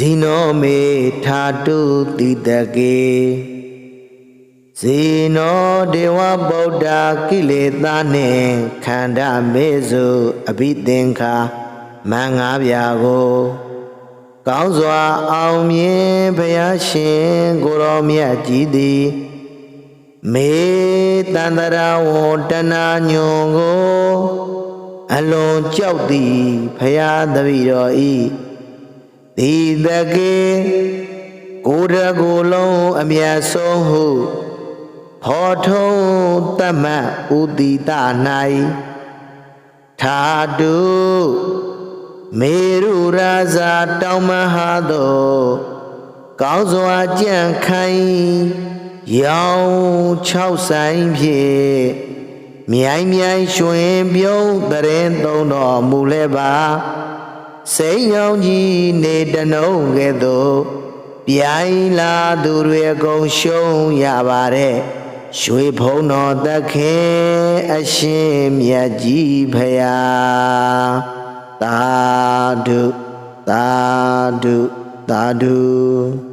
ဇီနောမေထာတုတိတကေဇေနောဒေဝဗုဒ္ဓကိလေသာနှင့်ခန္ဓာမေစုအဘိသင်္ခာမင်္ဂါပြာကို ကောင်းစွာအောင်မြင်ဘုရားရှင်ကိုရောမြတ်ကြီးသည်မေတန္တရာဝတနာညွန်ကို အလွန်ကြောက်သည်ဖရာတပည့်တော်ဤ ဒီတကေကိုယ်တကိုယ်လုံးအမြတ်ဆုံးဟုဖော်ထုံးတတ်မှတ်ဥတိတ၌ထာတုမေရုရာဇာတောင်းမဟာသောကောင်းစွာကြံ့ခိုင်ရောင်6ဆိုင်ဖြင့်မြိုင်မြိုင်ရွှင်ပြုံးတရင်သုံးတော်မူလဲပါ စိန်ရောင်ကြီးနေတနုံကဲ့သို့ပြိုင်လာသူတွေအကုန်ရှုံးရပါတဲ့ရွှေဖုံးတော်သခင်အရှင်မြတ်ကြီးဖရာသာဓုသာဓုသာဓု